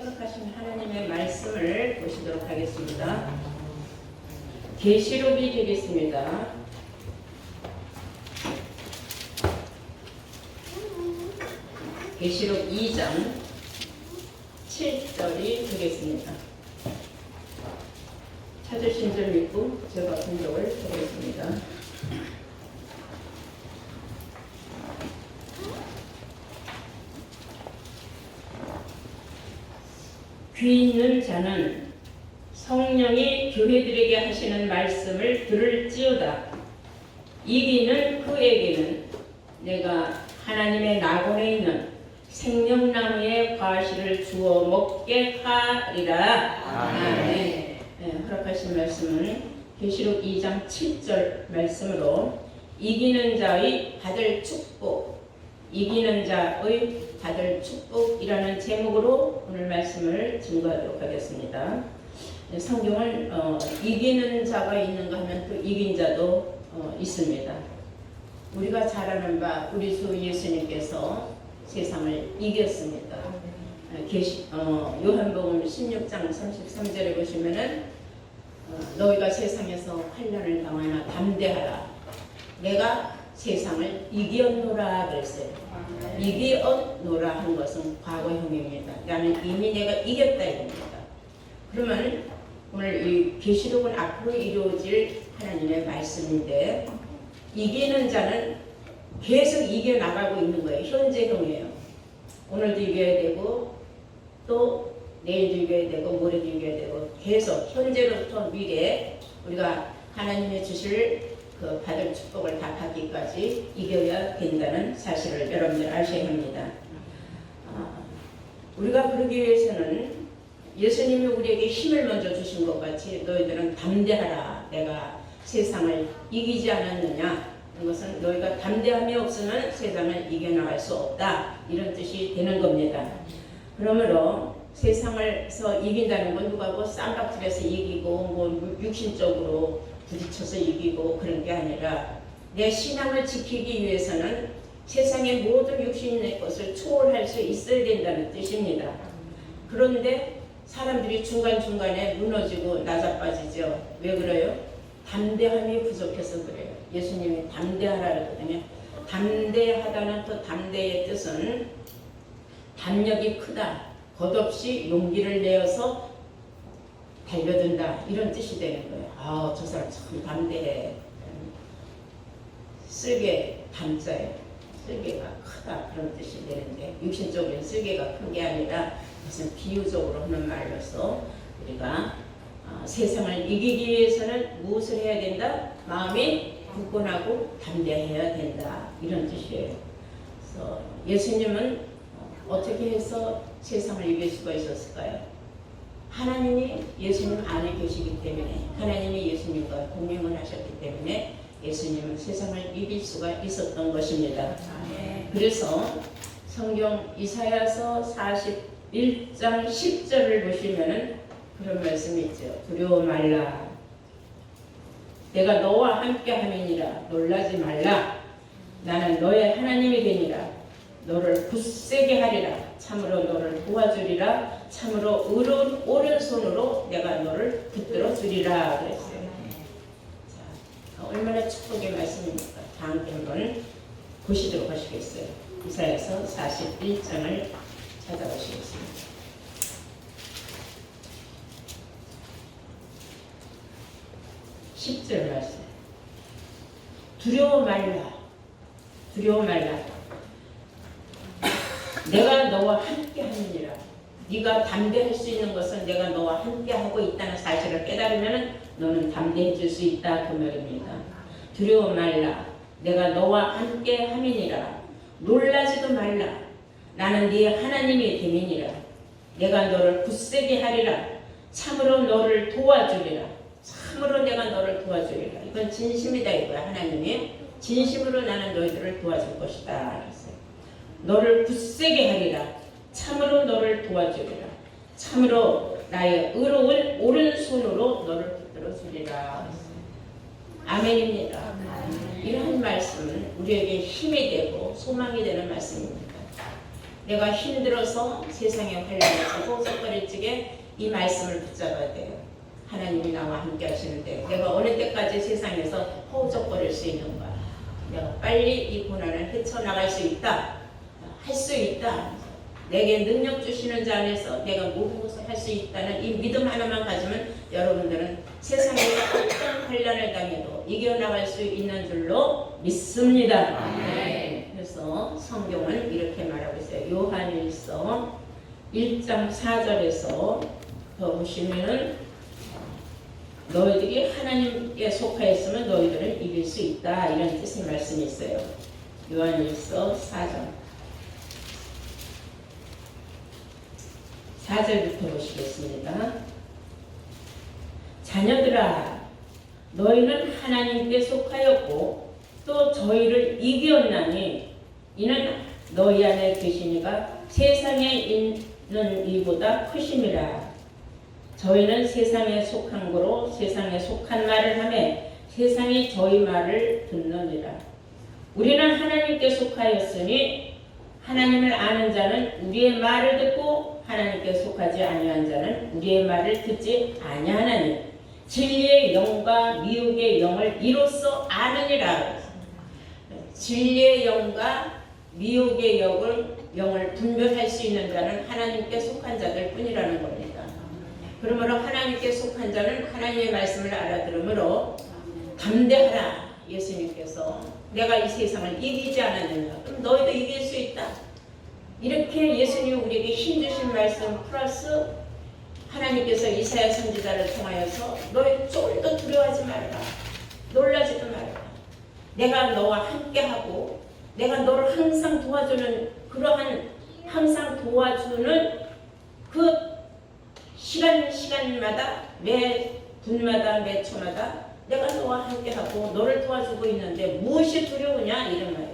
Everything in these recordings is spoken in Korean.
허락하신 하나님의 말씀을 보시도록 하겠습니다. 계시록이 되겠습니다. 계시록 2장 7절이 되겠습니다. 찾으신 줄 믿고 제가 분석을 하겠습니다. 귀 있는 자는 성령이 교회들에게 하시는 말씀을 들을지어다. 이기는 그에게는 내가 하나님의 낙원에 있는 생명나무의 과실을 주어 먹게 하리라. 아멘. 네, 허락하신 말씀은 계시록 2장 7절 말씀으로 이기는 자의 받을 축복, 이기는 자의 받을 축복이라는 제목으로 오늘 말씀을 증거하도록 하겠습니다. 네, 성경을 어, 이기는 자가 있는가 하면 또 이긴 자도 어, 있습니다. 우리가 잘 아는 바 우리 주 예수님께서 세상을 이겼습니다. 어, 계시, 어, 요한복음 16장 33절에 보시면은 어, 너희가 세상에서 환난을 당하나 담대하라. 내가 세상을 이겼노라 그랬어요. 이기었노라 한 것은 과거형입니다. 나는 이미 내가 이겼다 이겁니다. 그러면 오늘 이 계시록은 앞으로 이루어질 하나님의 말씀인데 이기는 자는 계속 이겨 나가고 있는 거예요. 현재형이에요. 오늘도 이겨야 되고 또 내일도 이겨야 되고 모레도 이겨야 되고 계속 현재로부터 미래 우리가 하나님의 주실 그 받을 축복을 다 받기까지 이겨야 된다는 사실을 여러분들 아셔야 합니다. 아, 우리가 그러기 위해서는 예수님이 우리에게 힘을 먼저 주신 것 같이 너희들은 담대하라. 내가 세상을 이기지 않았느냐. 이것은 너희가 담대함이 없으면 세상을 이겨나갈 수 없다. 이런 뜻이 되는 겁니다. 그러므로 세상을서 이긴다는 건 누가 뭐 쌈박질해서 이기고 뭐 육신적으로 부딪혀서 이기고 그런 게 아니라 내 신앙을 지키기 위해서는 세상의 모든 육신의 것을 초월할 수 있어야 된다는 뜻입니다. 그런데 사람들이 중간중간에 무너지고 낮아빠지죠. 왜 그래요? 담대함이 부족해서 그래요. 예수님이 담대하라 그러거든요. 담대하다는 그 담대의 뜻은 담력이 크다. 덧없이 용기를 내어서 달려든다. 이런 뜻이 되는 거예요. 아, 저 사람 참 담대해. 쓸개 담자예요. 쓸개가 크다. 그런 뜻이 되는데 육신적인 쓸개가 큰 게 아니라 무슨 비유적으로 하는 말로서 우리가 아, 세상을 이기기 위해서는 무엇을 해야 된다? 마음이 굳건하고 담대해야 된다. 이런 뜻이에요. 그래서 예수님은 어떻게 해서 세상을 이길 수가 있었을까요? 하나님이 예수님 안에 계시기 때문에 하나님이 예수님과 동행을 하셨기 때문에 예수님은 세상을 이길 수가 있었던 것입니다. 그래서 성경 이사야서 41장 10절을 보시면은 그런 말씀이 있죠. 두려워 말라. 내가 너와 함께 함이니라. 놀라지 말라. 나는 너의 하나님이 되니라. 너를 굳세게 하리라. 참으로 너를 도와주리라. 참으로 의로운 오른손으로 내가 너를 붙들어 주리라. 그랬어요. 자, 얼마나 축복의 말씀입니까? 다 함께 한번 보시도록 하시겠어요. 이사야서 41장을 찾아보시겠습니다. 십절 말씀. 두려워 말라. 두려워 말라. 내가 너와 함께 하느니라. 네가 담대할 수 있는 것은 내가 너와 함께 하고 있다는 사실을 깨달으면 너는 담대해질 수 있다 그 말입니다. 두려워 말라. 내가 너와 함께 함이니라. 놀라지도 말라. 나는 네 하나님이 됨이니라. 내가 너를 굳세게 하리라. 참으로 너를 도와주리라. 참으로 내가 너를 도와주리라. 이건 진심이다 이거야 하나님이. 진심으로 나는 너희들을 도와줄 것이다. 너를 굳세게 하리라. 참으로 너를 도와주리라. 참으로 나의 의로운 오른손으로 너를 붙들어 주리라. 아멘입니다. 이런 말씀은 우리에게 힘이 되고 소망이 되는 말씀입니다. 내가 힘들어서 세상에 속속거릴 어떻게 이 말씀을 붙잡아야 돼요. 하나님이 나와 함께 하시는데 내가 어느 때까지 세상에서 허우적거릴 수 있는가? 내가 빨리 이 고난을 헤쳐나갈 수 있다. 할 수 있다. 내게 능력 주시는 자 안에서 내가 모든 것을 할 수 있다는 이 믿음 하나만 가지면 여러분들은 세상에서 어떤 환란을 당해도 이겨나갈 수 있는 줄로 믿습니다. 네. 그래서 성경은 이렇게 말하고 있어요. 요한일서 1장 4절에서 더 보시면은 너희들이 하나님께 속하였으면 너희들은 이길 수 있다 이런 뜻의 말씀이 있어요. 요한일서 4장 4절부터 보시겠습니다. 자녀들아 너희는 하나님께 속하였고 또 저희를 이겼나니 이는 너희 안에 계시니가 세상에 있는 이보다 크심이라 저희는 세상에 속한 거로 세상에 속한 말을 하매 세상이 저희 말을 듣느니라 우리는 하나님께 속하였으니 하나님을 아는 자는 우리의 말을 듣고 하나님께 속하지 아니한 자는 우리의 말을 듣지 아니하나니 진리의 영과 미혹의 영을 이로써 아느니라. 진리의 영과 미혹의 영을 영을 분별할 수 있는 자는 하나님께 속한 자들 뿐이라는 겁니다. 그러므로 하나님께 속한 자는 하나님의 말씀을 알아들으므로 담대하라 예수님께서 내가 이 세상을 이기지 않았는가 그럼 너희도 이길 수 있다 이렇게 예수님이 우리에게 힘 주신 말씀 플러스 하나님께서 이사야 선지자를 통하여서 너희 쫄도 두려워하지 말라. 놀라지도 말라. 내가 너와 함께하고 내가 너를 항상 도와주는 그러한 항상 도와주는 그 시간 시간마다 매 분마다 매 초마다 내가 너와 함께하고 너를 도와주고 있는데 무엇이 두려우냐 이런 말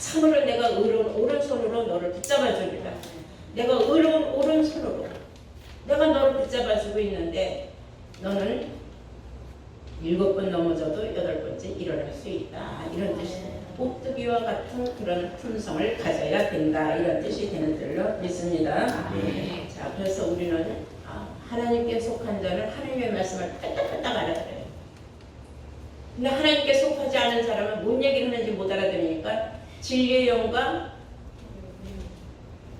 참으로 내가 의로운 오른손으로 너를 붙잡아 주리라. 내가 의로운 오른손으로 내가 너를 붙잡아 주고 있는데 너는 일곱 번 넘어져도 여덟 번째 일어날 수 있다. 이런 뜻이에요. 꼭두기와 같은 그런 품성을 가져야 된다. 이런 뜻이 되는 줄로 믿습니다. 네. 자, 그래서 우리는 아, 하나님께 속한 자는 하나님의 말씀을 딱딱딱딱 알아들어요. 근데 하나님께 속하지 않은 사람은 뭔 얘기를 하는지 못 알아들으니까 진리의 영과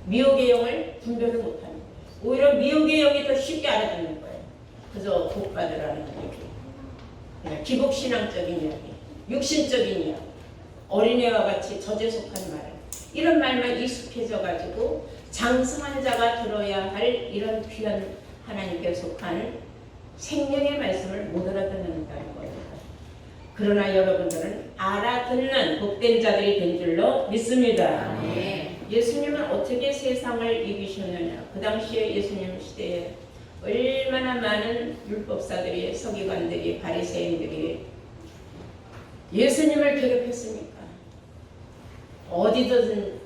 미혹의 영을 분별을 못합니다. 오히려 미혹의 영이 더 쉽게 알아듣는 거예요. 그저 복받으라는 얘기. 그냥 기복신앙적인 이야기, 육신적인 이야기, 어린애와 같이 젖에 속한 말. 이런 말만 익숙해져 가지고 장성한 자가 들어야 할 이런 귀한 하나님께 속한 생명의 말씀을 못 알아듣는다는 겁니다. 그러나 여러분들은 알아듣는 복된 자들이 된 줄로 믿습니다. 네. 예수님은 어떻게 세상을 이기셨느냐? 그 당시에 예수님 시대에 얼마나 많은 율법사들이 서기관들이 바리새인들이 예수님을 괴롭혔습니까? 어디든지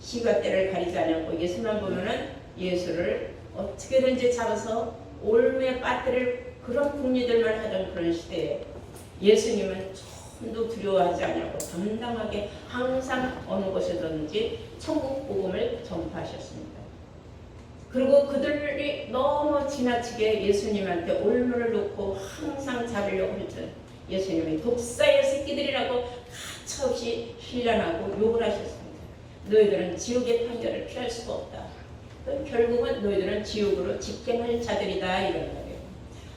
시간대를 가리지 않고 예수만 보면은 예수를 어떻게든지 잡아서 올매 빠뜨릴 그런 궁리들만 하던 그런 시대에 예수님은 처음도 두려워하지 않고 당당하게 항상 어느 곳에든지 천국 복음을 전파하셨습니다. 그리고 그들이 너무 지나치게 예수님한테 올무를 놓고 항상 잡으려고 했던 예수님이 독사의 새끼들이라고 가차없이 힐난하고 욕을 하셨습니다. 너희들은 지옥의 판결을 피할 수가 없다. 결국은 너희들은 지옥으로 직행할 자들이다 이런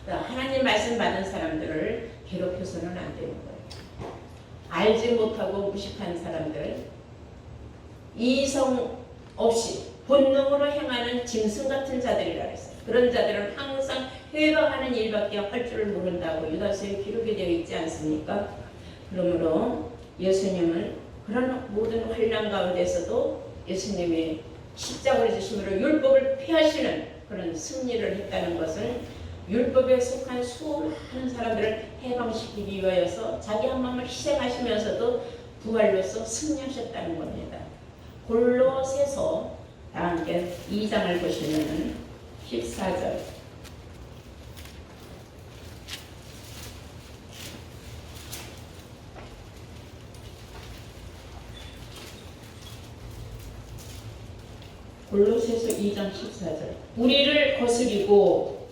하나님 말씀 받은 사람들을 괴롭혀서는 안 되는 거예요. 알지 못하고 무식한 사람들, 이성 없이 본능으로 행하는 짐승 같은 자들이라 했어요. 그런 자들은 항상 회방하는 일밖에 할 줄을 모른다고 유다서에 기록이 되어 있지 않습니까? 그러므로 예수님은 그런 모든 환란 가운데서도 예수님이 십자가를 지심으로 율법을 피하시는 그런 승리를 했다는 것은 율법에 속한 수많은 사람들을 해방시키기 위하여서 자기 한 마음을 희생하시면서도 부활로서 승리하셨다는 겁니다. 골로새서 다 함께 2장을 보시면 14절 골로새서 2장 14절. 우리를 거스리고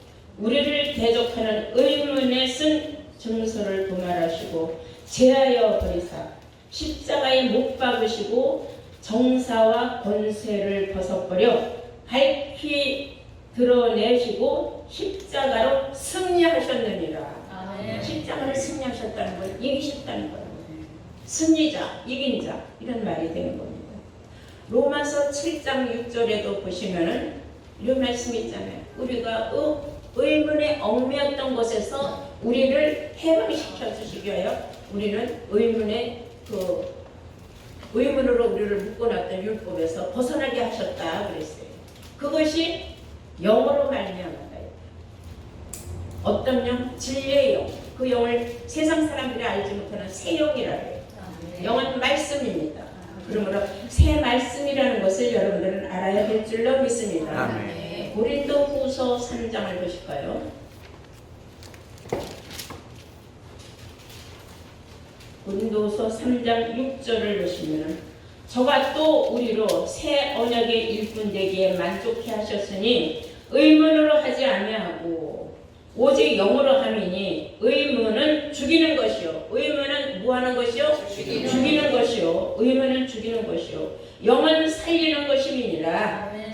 우리를 대적하는 의문에 쓴 증서를 도말하시고 제하여 버리사 십자가에 못 박으시고 정사와 권세를 벗어버려 밝히 드러내시고 십자가로 승리하셨느니라. 아멘. 십자가를 승리하셨다는 걸 이기셨다는 거예요. 승리자, 이긴 자 이런 말이 되는 겁니다. 로마서 7장 6절에도 보시면은 이런 말씀이 있잖아요. 우리가 의, 의문에 얽매였던 곳에서 우리를 해방시켜 주시기 위하여 우리는 의문의 그 의문으로 우리를 묶어놨던 율법에서 벗어나게 하셨다 그랬어요. 그것이 영으로 말미암았다. 어떤 영? 진리의 영. 그 영을 세상 사람들이 알지 못하는 새 영이라고 해요. 아멘. 영은 말씀입니다. 그러므로 새 말씀이라는 것을 여러분들은 알아야 될 줄로 믿습니다. 아멘. 고린도 후서 3장을 보실까요? 고린도서 3장 6절을 보시면 저가 또 우리로 새 언약의 일꾼 되기에 만족해 하셨으니 의문으로 하지 아니하고 오직 영으로 함이니 의문은 죽이는 것이요. 의문은 무하는 것이요? 죽이는. 죽이는 것이요. 의문은 죽이는 것이요. 영은 살리는 것임이니라. 아멘.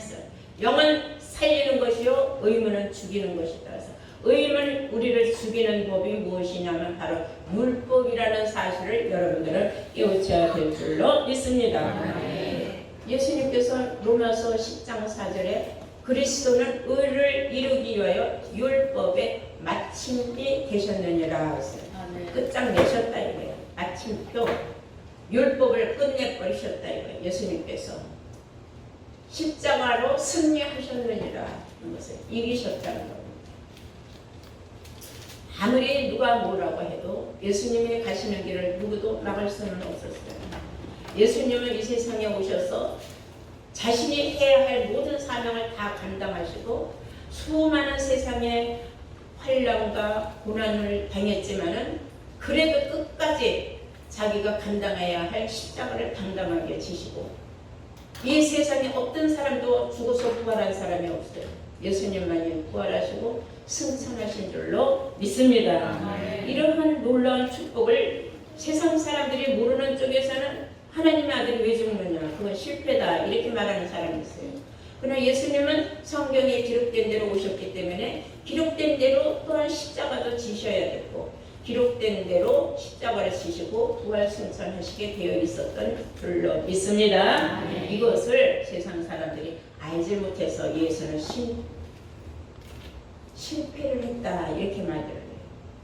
영은 살리는 것이요 의문은 죽이는 것이다. 그래서 의문 우리를 죽이는 법이 무엇이냐면 바로 율법이라는 사실을 여러분들은 깨우쳐야 될 줄로 믿습니다. 예수님께서 로마서 10장 4절에 그리스도는 의를 이루기 위하여 율법의 마침이 되셨느니라 했어요. 아멘. 끝장 내셨다 이거예요. 마침표 율법을 끝내버리셨다 이거예요. 예수님께서 십자가로 승리하셨느니라 하는 것을 이기셨다는 겁니다. 아무리 누가 뭐라고 해도 예수님이 가시는 길을 누구도 막을 수는 없었어요. 예수님은 이 세상에 오셔서 자신이 해야 할 모든 사명을 다 감당하시고 수많은 세상의 환란과 고난을 당했지만은 그래도 끝까지 자기가 감당해야 할 십자가를 당당하게 지시고 이 세상에 어떤 사람도 죽어서 부활한 사람이 없어요. 예수님만이 부활하시고 승천하신 줄로 믿습니다. 아멘. 이러한 놀라운 축복을 세상 사람들이 모르는 쪽에서는 하나님의 아들이 왜 죽느냐 그건 실패다 이렇게 말하는 사람이 있어요. 그러나 예수님은 성경에 기록된 대로 오셨기 때문에 기록된 대로 또한 십자가도 지셔야 됐고 기록된 대로 십자가를 지시고 부활 승천하시게 되어 있었던 줄로 믿습니다. 아멘. 이것을 세상 사람들이 알지 못해서 예수는 신, 실패를 했다 이렇게 말들을 해요.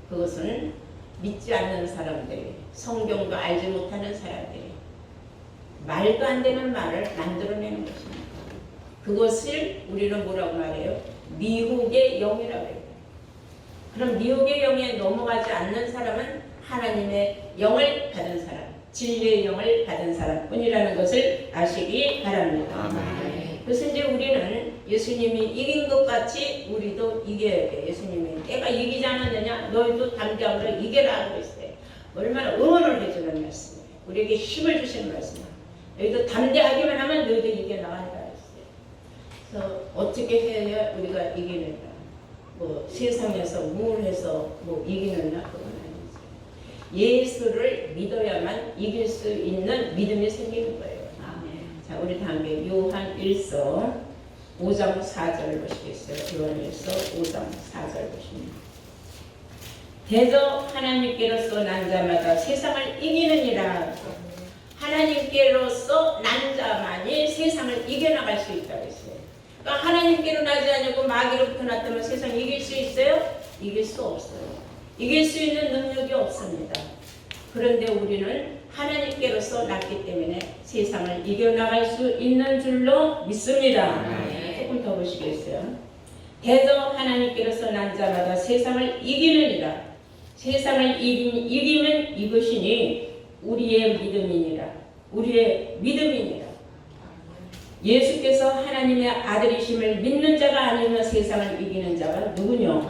그것은 믿지 않는 사람들이 성경도 알지 못하는 사람들이 말도 안 되는 말을 만들어내는 것입니다. 그것을 우리는 뭐라고 말해요? 미혹의 영이라고 해요. 그럼 미혹의 영에 넘어가지 않는 사람은 하나님의 영을 받은 사람, 진리의 영을 받은 사람뿐이라는 것을 아시기 바랍니다. 아멘. 그래서 이제 우리는 예수님이 이긴 것 같이 우리도 이겨야 돼. 예수님이 내가 이기지 않았느냐? 너희도 담대함으로 이겨라 하고 있어요. 얼마나 응원을 해주는 말씀이에요. 우리에게 힘을 주시는 말씀이에요. 너희도 담대하기만 하면 너희도 이겨나간다 했어요. 그래서 어떻게 해야 우리가 이기는가? 뭐 세상에서 우울해서 뭐 이기느냐? 그건 아니죠. 예수를 믿어야만 이길 수 있는 믿음이 생기는 거예요. 자, 우리 다음에 요한 1서 5장 4절 보시겠어요? 요한 1서 5장 4절 보십니다. 대저 하나님께로서 난 자마다 세상을 이기느니라. 하나님께로서 난 자만이 세상을 이겨나갈 수 있다고 그러니까 하나님께로 나지 않고 마귀로부터 났다면 세상 이길 수 있어요? 이길 수 없어요. 이길 수 있는 능력이 없습니다. 그런데 우리는 하나님께로서 났기 때문에 세상을 이겨나갈 수 있는 줄로 믿습니다. 네. 조금 더 보시겠어요? 대저 하나님께로서 난 자마다 세상을 이기느니라. 세상을 이기면 이것이니 우리의 믿음이니라. 우리의 믿음이니라. 예수께서 하나님의 아들이심을 믿는 자가 아니면 세상을 이기는 자가 누구뇨?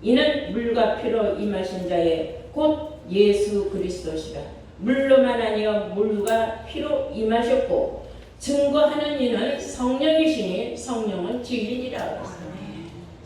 이는 물과 피로 임하신 자의 곧 예수 그리스도시다. 물로만 아니여 물과 피로 임하셨고 증거하는 이는 성령이시니 성령은 진리니라.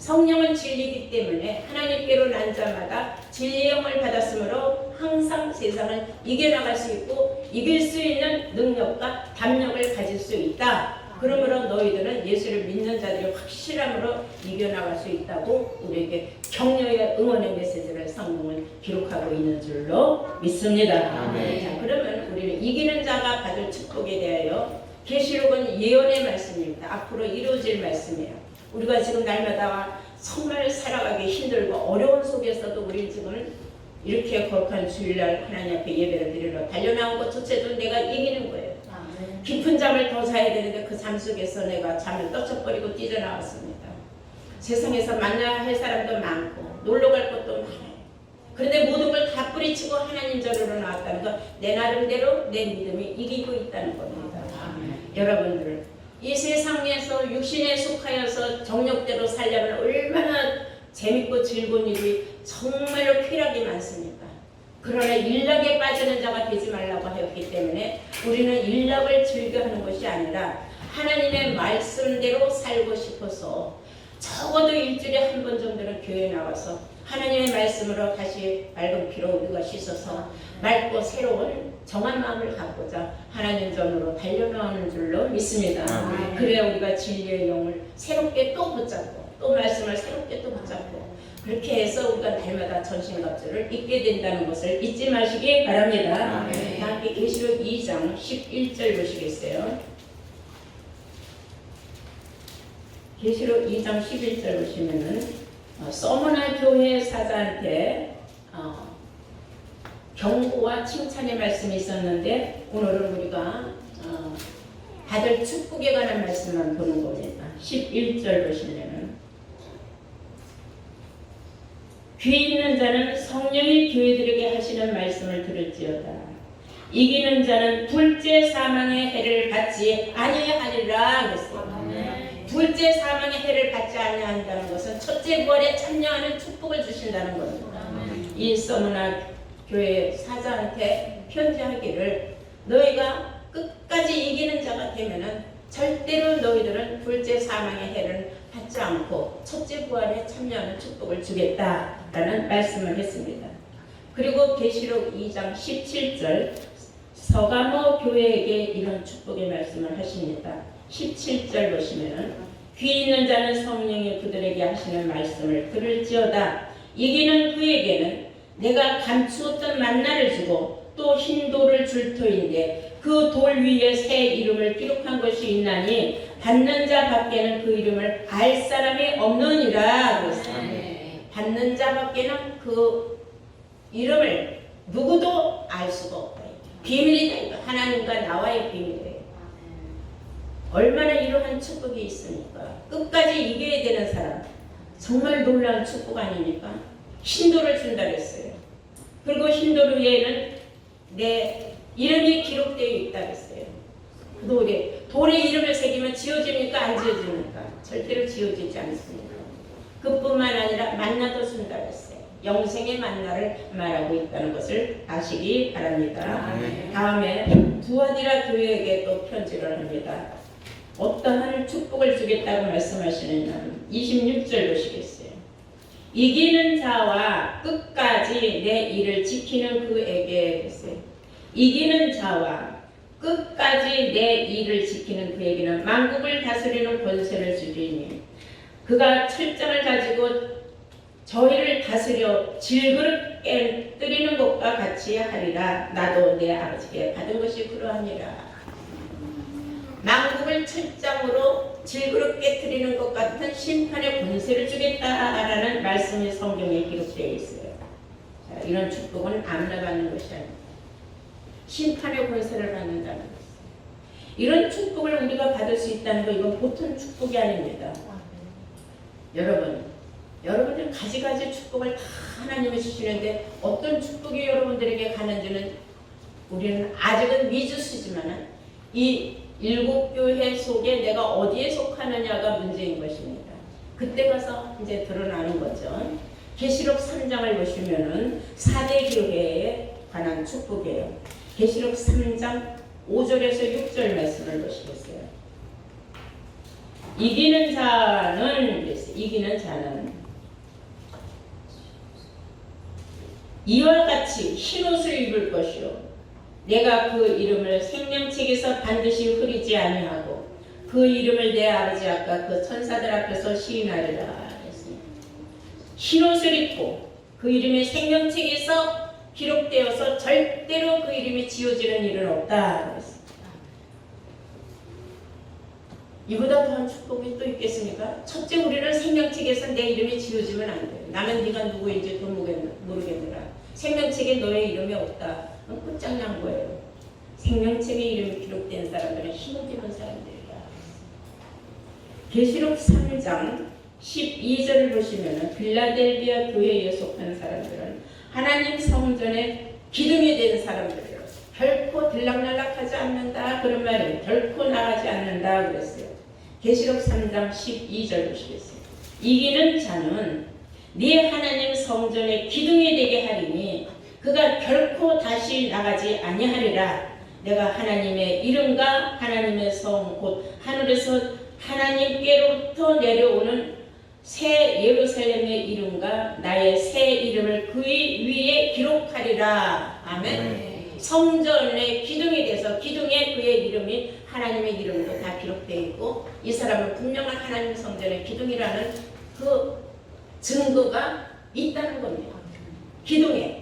성령은 진리이기 때문에 하나님께로 난 자마다 진리의 영을 받았으므로 항상 세상을 이겨나갈 수 있고 이길 수 있는 능력과 담력을 가질 수 있다. 그러므로 너희들은 예수를 믿는 자들이 확실함으로 이겨나갈 수 있다고 우리에게 격려의 응원의 메시지를 성령은 기록하고 있는 줄로 믿습니다. 아멘. 자, 그러면 우리는 이기는 자가 받을 축복에 대하여 계시록은 예언의 말씀입니다. 앞으로 이루어질 말씀이에요. 우리가 지금 날마다 정말 살아가기 힘들고 어려운 속에서도 우리 지금 이렇게 거룩한 주일날 하나님 앞에 예배를 드리러 달려나온 것조차도 내가 이기는 거예요. 깊은 잠을 더 자야 되는데 그 잠 속에서 내가 잠을 떠쳐버리고 뛰어나왔습니다. 세상에서 만나야 할 사람도 많고 놀러 갈 것도 많아요. 그런데 모든 걸 다 뿌리치고 하나님 자리로 나왔다는 건 내 나름대로 내 믿음이 이기고 있다는 겁니다. 여러분들 이 세상에서 육신에 속하여서 정력대로 살려면 얼마나 재밌고 즐거운 일이 정말로 쾌락이 많습니까? 그러나 일락에 빠지는 자가 되지 말라고 하였기 때문에 우리는 일락을 즐겨하는 것이 아니라 하나님의 말씀대로 살고 싶어서 적어도 일주일에 한 번 정도는 교회에 나와서 하나님의 말씀으로 다시 맑은 피로 우리가 씻어서 맑고 새로운 정한 마음을 갖고자 하나님 전으로 달려나오는 줄로 믿습니다. 아멘. 그래야 우리가 진리의 영을 새롭게 또 붙잡고 또 말씀을 새롭게 또 붙잡고 그렇게 해서 우리가 날마다 전신갑주를 잊게 된다는 것을 잊지 마시기 바랍니다. 아멘. 다 함께 계시록 2장 11절 보시겠어요? 계시록 2장 11절 보시면은 어, 서머나 교회 사자한테 어, 경고와 칭찬의 말씀이 있었는데 오늘은 우리가 어, 받을 축복에 관한 말씀만 보는 겁니다. 11절 보시면은 귀 있는 자는 성령이 교회들에게 하시는 말씀을 들을지어다. 이기는 자는 둘째 사망의 해를 받지 아니하리라 그랬어요. 둘째 사망의 해를 받지 아니한다는 것은 첫째 부활에 참여하는 축복을 주신다는 겁니다. 이 서문화 교회 사자한테 편지하기를 너희가 끝까지 이기는 자가 되면은 절대로 너희들은 둘째 사망의 해를 받지 않고 첫째 부활에 참여하는 축복을 주겠다라는 말씀을 했습니다. 그리고 계시록 2장 17절 서가모 교회에게 이런 축복의 말씀을 하십니다. 17절 보시면은 귀 있는 자는 성령이 그들에게 하시는 말씀을 들을지어다 이기는 그에게는 내가 감추었던 만나를 주고 또 흰 돌을 줄 터인데 그 돌 위에 새 이름을 기록한 것이 있나니 받는 자 밖에는 그 이름을 알 사람이 없느니라 그랬어요. 받는 자 밖에는 그 이름을 누구도 알 수가 없다. 비밀이다. 하나님과 나와의 비밀이에요. 얼마나 이러한 축복이 있습니까? 끝까지 이겨야 되는 사람. 정말 놀라운 축복 아닙니까? 신도를 준다 그랬어요. 그리고 신도 위에는 내 이름이 기록되어 있다 그랬어요. 그 돌에 돌에 이름을 새기면 지어집니까? 안 지어집니까? 절대로 지어지지 않습니다. 그뿐만 아니라 만나도 준다 그랬어요. 영생의 만나를 말하고 있다는 것을 아시기 바랍니다. 아멘. 다음에 두아디라 교회에게 또 편지를 합니다. 어떠한 축복을 주겠다고 말씀하시느냐면 26절 보시겠어요. 이기는 자와 끝까지 내 일을 지키는 그에게 했어요. 이기는 자와 끝까지 내 일을 지키는 그에게는 만국을 다스리는 권세를 주리니 그가 철장을 가지고 저희를 다스려 질그릇 깨뜨리는 것과 같이 하리라 나도 내 아버지께 받은 것이 그러하니라 만국을 철장으로 질그릇 깨뜨리는 것 같은 심판의 권세를 주겠다라는 말씀이 성경에 기록되어 있어요. 자, 이런 축복은 아무나 받는 것이 아닙니다. 심판의 권세를 받는다는 것. 이런 축복을 우리가 받을 수 있다는 거 이건 보통 축복이 아닙니다. 여러분, 여러분들 가지가지 축복을 다 하나님이 주시는데 어떤 축복이 여러분들에게 가는지는 우리는 아직은 미주수지만은 이 일곱 교회 속에 내가 어디에 속하느냐가 문제인 것입니다. 그때 가서 이제 드러나는 거죠. 계시록 3장을 보시면은 4대 교회에 관한 축복이에요. 계시록 3장 5절에서 6절 말씀을 보시겠어요. 이기는 자는. 이기는 자는 이와 같이 흰 옷을 입을 것이요 내가 그 이름을 생명책에서 반드시 흐리지 아니하고 그 이름을 내 아버지 아까 그 천사들 앞에서 시인하리라 했습니다. 흰 옷을 입고 그 이름이 생명책에서 기록되어서 절대로 그 이름이 지워지는 일은 없다 그랬습니다. 이보다 더한 축복이 또 있겠습니까? 첫째 우리는 생명책에서 내 이름이 지워지면 안 돼요. 나는 네가 누구인지도 모르겠느라. 생명책에 너의 이름이 없다. 끝장난 거예요. 생명책에 이름이 기록된 사람들은 힘을 입은 사람들이다. 계시록 3장 12절을 보시면은 빌라델비아 교회에 속한 사람들은 하나님 성전에 기둥이 된 사람들이에요. 결코 들락날락하지 않는다 그런 말이에요. 결코 나가지 않는다 그랬어요. 계시록 3장 12절 보시겠어요. 이기는 자는 네 하나님 성전의 기둥이 되게 하리니 그가 결코 다시 나가지 아니하리라. 내가 하나님의 이름과 하나님의 성 곧 하늘에서 하나님께로부터 내려오는 새 예루살렘의 이름과 나의 새 이름을 그의 위에 기록하리라. 아멘. 성전의 기둥이 돼서 기둥에 그의 이름이 하나님의 이름도 다 기록되어 있고 이 사람은 분명한 하나님 성전의 기둥이라는 그 증거가 있다는 겁니다. 기둥에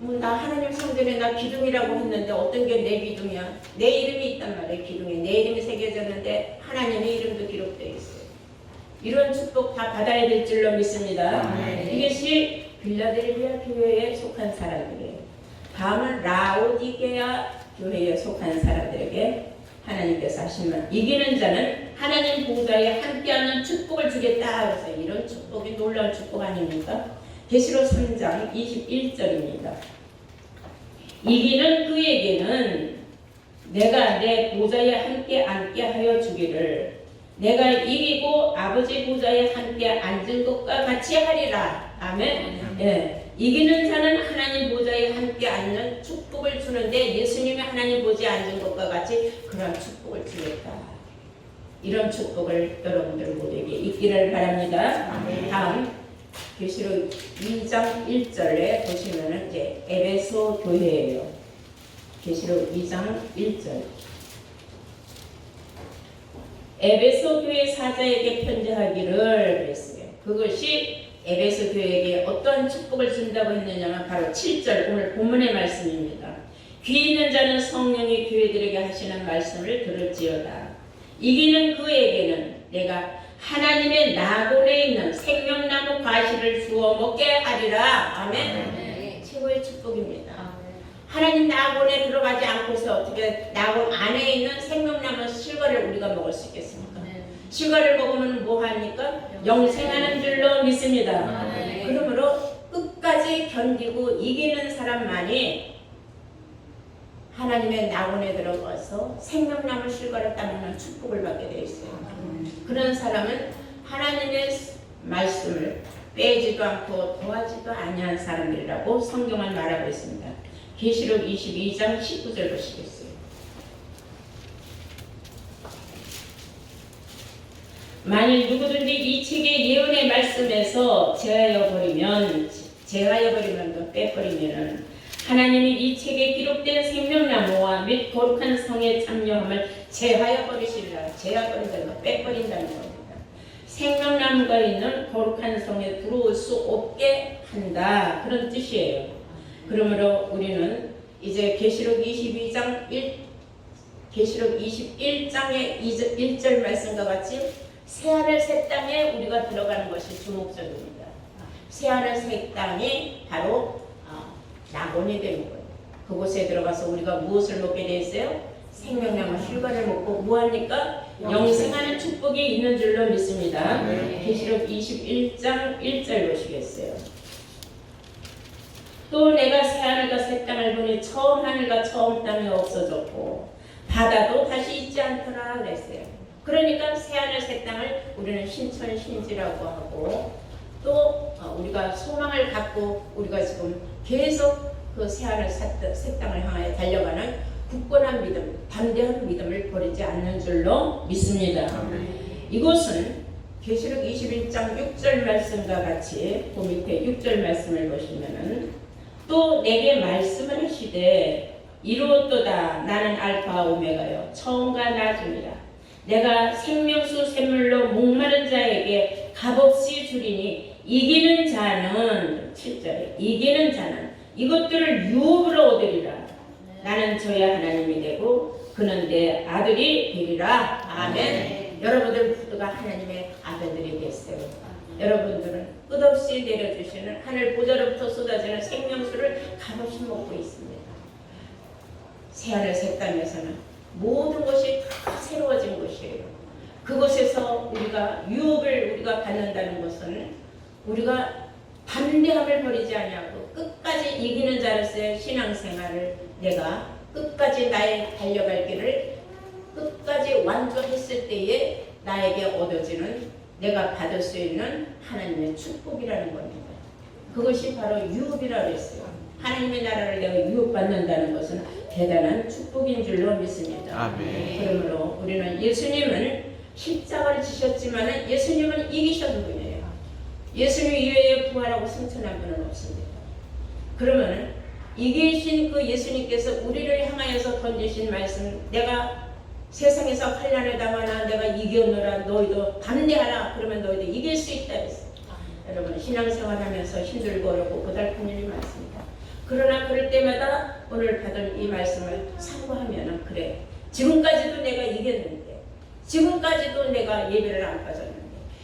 뭐나 하나님 성전에 나 기둥이라고 했는데 어떤 게 내 기둥이야? 내 이름이 있단 말이에요. 기둥에 내 이름이 새겨졌는데 하나님의 이름도 기록되어 있어요. 이런 축복 다 받아야 될 줄로 믿습니다. 네. 이것이 빌라델비아 교회에 속한 사람들이에요. 다음은 라오디게아 교회에 속한 사람들에게 하나님께서 하신 말 이기는 자는 하나님 보좌에 함께하는 축복을 주겠다 그래서 이런 축복이 놀라운 축복 아닙니까? 계시록 3장 21절입니다. 이기는 그에게는 내가 내 보좌에 함께 앉게 하여 주기를 내가 이기고 아버지 보좌에 함께 앉은 것과 같이 하리라. 아멘. 예. 이기는 자는 하나님 보좌에 함께 앉는 축복을 주는데 예수님이 하나님 보좌에 앉은 것과 같이 그런 축복을 주겠다. 이런 축복을 여러분들 모두에게 있기를 바랍니다. 아멘. 다음 계시록 2장 1절에 보시면은 이제 에베소 교회예요. 계시록 2장 1절. 에베소 교회 사자에게 편지하기를 그랬어요. 그것이 에베소 교회에게 어떤 축복을 준다고 했느냐면 바로 7절 오늘 본문의 말씀입니다. 귀 있는 자는 성령이 교회들에게 하시는 말씀을 들을지어다. 이기는 그에게는 내가 하나님의 나골에 있는 과실을 주워 먹게 하리라. 아멘. 최고의 축복입니다. 하나님 나골에 들어가지 않고서 어떻게 나골 안에 있는 생명나무 실과를 우리가 먹을 수 있겠습니까? 실과를 먹으면 뭐 합니까? 영생하는 줄로 믿습니다. 네. 그러므로 끝까지 견디고 이기는 사람만이 하나님의 낙원에 들어가서 생명나무 실과를 따먹는 축복을 받게 되어 있어요. 그런 사람은 하나님의 말씀을 빼지도 않고 더하지도 아니한 사람들이라고 성경은 말하고 있습니다. 계시록 22장 19절 보시겠어요. 만일 누구든지 이 책의 예언의 말씀에서 제하여 버리면 제하여 버리면 또 빼버리면은 하나님이 이 책에 기록된 생명나무와 및 거룩한 성의 참여함을 제하여 버리시리라. 제하 버린다는 거 빼버린다는 겁니다. 생명나무가 있는 거룩한 성에 들어올 수 없게 한다. 그런 뜻이에요. 그러므로 우리는 이제 계시록 22장 1 계시록 21장의 2절, 1절 말씀과 같이 새하늘 새 땅에 우리가 들어가는 것이 주목적입니다. 새하늘 새 땅이 바로 어, 낙원이 되는 거예요. 그곳에 들어가서 우리가 무엇을 먹게 돼 있어요? 생명나무 실과를 먹고 뭐합니까? 영생하는 축복이 있는 줄로 믿습니다. 네. 계시록 21장 1절 보시겠어요. 또 내가 새 하늘과 새 땅을 보니 처음 하늘과 처음 땅이 없어졌고 바다도 다시 있지 않더라 그랬어요. 그러니까 새 하늘 새 땅을 우리는 신천 신지라고 하고 또 어, 우리가 소망을 갖고 우리가 지금 계속 그 새 하늘 새 땅- 새 땅을 향하여 달려가는 굳건한 믿음, 담대한 믿음을 버리지 않는 줄로 믿습니다. 이곳은 계시록 21장 6절 말씀과 같이 그 밑에 6절 말씀을 보시면은 또 내게 말씀을 하시되 이루었도다 나는 알파 오메가요 처음과 나중이라. 내가 생명수 샘물로 목마른 자에게 값없이 주리니 이기는 자는 7절에 이기는 자는 이것들을 유업으로 얻으리라 나는 저의 하나님이 되고 그는 내 아들이 되리라. 아멘. 여러분들 모두가 하나님의 아들들이 됐어요. 여러분들은 끝없이 내려주시는 하늘 보좌로부터 쏟아지는 생명수를 값없이 먹고 있습니다. 새하늘 새 땅에서는 모든 것이 다 새로워진 것이에요. 그곳에서 우리가 유업을 우리가 받는다는 것은 우리가 담대함을 버리지 아니하고 끝까지 이기는 자로서의 신앙생활을 내가 끝까지 나의 달려갈 길을 끝까지 완주했을 때에 나에게 얻어지는 내가 받을 수 있는 하나님의 축복이라는 겁니다. 그것이 바로 유업이라고 했어요. 하나님의 나라를 내가 유업받는다는 것은 대단한 축복인 줄로 믿습니다. 아멘. 그러므로 우리는 예수님은 십자가를 지셨지만 예수님은 이기셨는 분이에요. 예수님 이외에 부활하고 승천한 분은 없습니다. 그러면 이기신 그 예수님께서 우리를 향하여서 던지신 말씀 내가 세상에서 환란을 당하나 내가 이겨노라 너희도 담대하라 그러면 너희도 이길 수 있다 했어요. 여러분 신앙생활하면서 힘들고 어렵고 고달픈 일이 많습니다. 그러나 그럴 때마다 오늘 받은 이 말씀을 참고하면은 그래 지금까지도 내가 이겼는데 지금까지도 내가 예배를 안 빠졌는데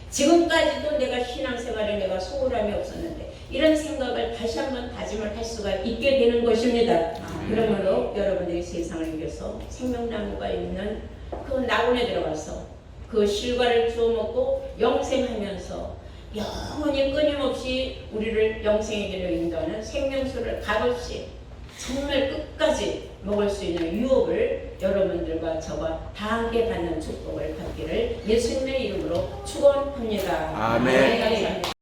지금까지도 내가 신앙생활에 내가 소홀함이 없었는데 이런 생각을 다시 한번 다짐을 할 수가 있게 되는 것입니다. 그러므로 여러분들이 세상을 이겨서 생명나무가 있는 그 낙원에 들어가서 그 실과를 주워 먹고 영생하면서 영원히 끊임없이 우리를 영생의 길로 인도하는 생명수를 값없이 정말 끝까지 먹을 수 있는 유업을 여러분들과 저와 다 함께 받는 축복을 받기를 예수님의 이름으로 축원합니다. 아멘. 네, 감사합니다.